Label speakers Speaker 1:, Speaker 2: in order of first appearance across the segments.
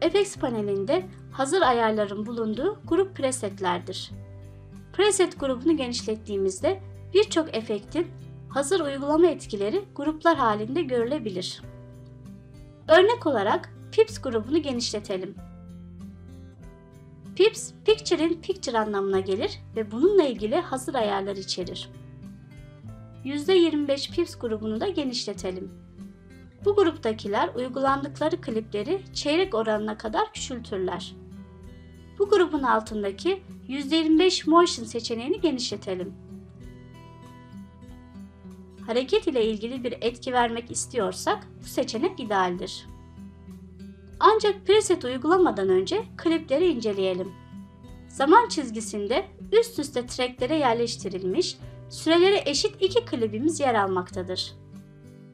Speaker 1: Effects panelinde hazır ayarların bulunduğu grup presetlerdir. Preset grubunu genişlettiğimizde birçok efektin hazır uygulama etkileri gruplar halinde görülebilir. Örnek olarak Pips grubunu genişletelim. Pips, Picture in Picture anlamına gelir ve bununla ilgili hazır ayarlar içerir. %25 Pips grubunu da genişletelim. Bu gruptakiler uygulandıkları klipleri çeyrek oranına kadar küçültürler. Bu grubun altındaki %25 Motion seçeneğini genişletelim. Hareket ile ilgili bir etki vermek istiyorsak bu seçenek idealdir. Ancak preset uygulamadan önce klipleri inceleyelim. Zaman çizgisinde üst üste tracklere yerleştirilmiş, süreleri eşit iki klibimiz yer almaktadır.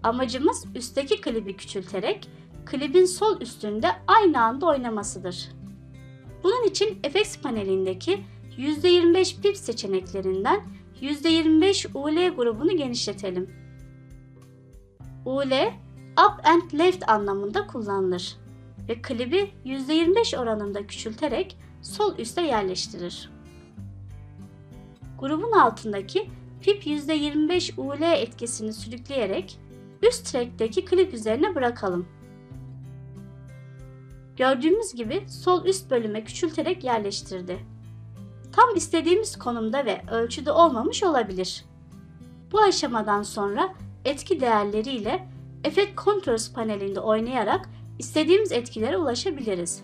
Speaker 1: Amacımız üstteki klibi küçülterek klibin sol üstünde aynı anda oynamasıdır. Bunun için Effects panelindeki %25 pip seçeneklerinden %25 UL grubunu genişletelim. UL, up and left anlamında kullanılır ve klibi %25 oranında küçülterek sol üste yerleştirir. Grubun altındaki pip %25 UL etkisini sürükleyerek üst track'teki klip üzerine bırakalım. Gördüğümüz gibi sol üst bölüme küçülterek yerleştirdi. Tam istediğimiz konumda ve ölçüde olmamış olabilir. Bu aşamadan sonra etki değerleriyle Effect Controls panelinde oynayarak istediğimiz etkilere ulaşabiliriz.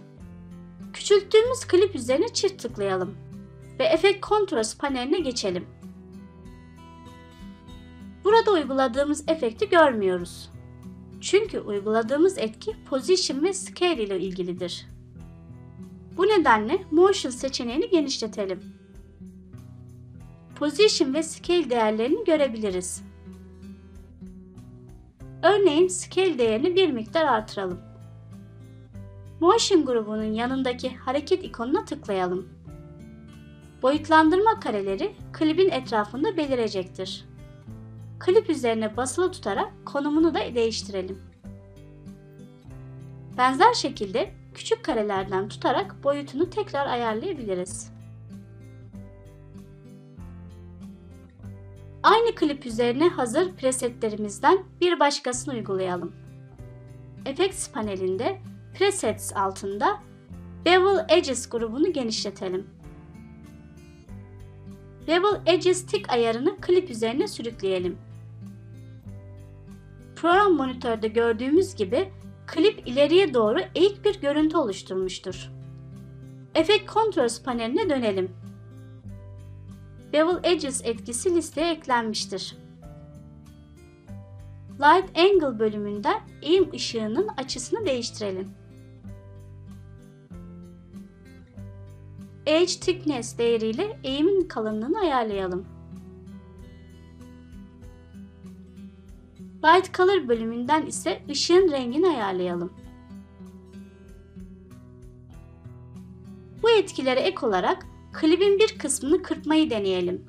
Speaker 1: Küçülttüğümüz klip üzerine çift tıklayalım ve Effect Controls paneline geçelim. Burada uyguladığımız efekti görmüyoruz. Çünkü uyguladığımız etki Position ve Scale ile ilgilidir. Bu nedenle Motion seçeneğini genişletelim. Position ve Scale değerlerini görebiliriz. Örneğin Scale değerini bir miktar artıralım. Motion grubunun yanındaki hareket ikonuna tıklayalım. Boyutlandırma kareleri klibin etrafında belirecektir. Klip üzerine basılı tutarak konumunu da değiştirelim. Benzer şekilde küçük karelerden tutarak boyutunu tekrar ayarlayabiliriz. Aynı klip üzerine hazır presetlerimizden bir başkasını uygulayalım. Effects panelinde Presets altında Bevel Edges grubunu genişletelim. Bevel Edges Tick ayarını klip üzerine sürükleyelim. Program monitörde gördüğümüz gibi klip ileriye doğru eğik bir görüntü oluşturmuştur. Effect Controls paneline dönelim. Bevel Edges etkisi listeye eklenmiştir. Light Angle bölümünden eğim ışığının açısını değiştirelim. Edge Thickness değeriyle eğimin kalınlığını ayarlayalım. Light Color bölümünden ise ışığın rengini ayarlayalım. Bu etkilere ek olarak klibin bir kısmını kırpmayı deneyelim.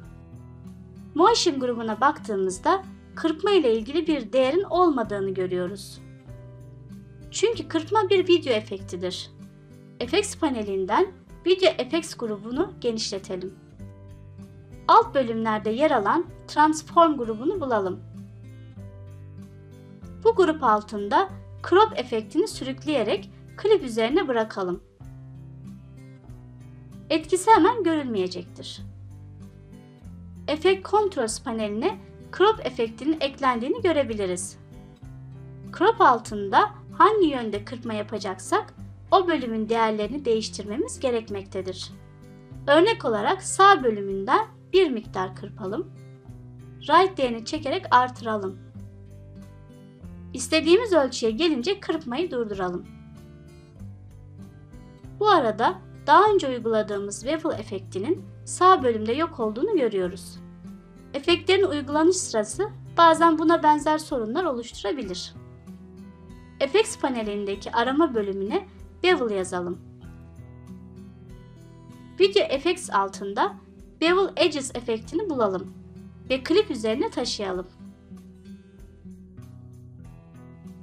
Speaker 1: Motion grubuna baktığımızda kırpma ile ilgili bir değerin olmadığını görüyoruz. Çünkü kırpma bir video efektidir. Effects panelinden Video Effects grubunu genişletelim. Alt bölümlerde yer alan Transform grubunu bulalım. Bu grup altında crop efektini sürükleyerek klip üzerine bırakalım. Etkisi hemen görülmeyecektir. Effect Controls paneline crop efektinin eklendiğini görebiliriz. Crop altında hangi yönde kırpma yapacaksak o bölümün değerlerini değiştirmemiz gerekmektedir. Örnek olarak sağ bölümünden bir miktar kırpalım. Right değerini çekerek artıralım. İstediğimiz ölçüye gelince kırpmayı durduralım. Bu arada daha önce uyguladığımız Waffle efektinin sağ bölümde yok olduğunu görüyoruz. Efektlerin uygulanış sırası bazen buna benzer sorunlar oluşturabilir. Effects panelindeki arama bölümüne Bevel yazalım. Video Effects altında Bevel Edges efektini bulalım ve klip üzerine taşıyalım.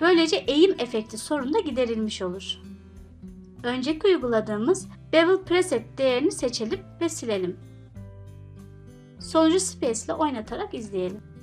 Speaker 1: Böylece eğim efekti sorunu da giderilmiş olur. önceki uyguladığımız bevel preset değerini seçelim ve silelim. Sonucu space ile oynatarak izleyelim.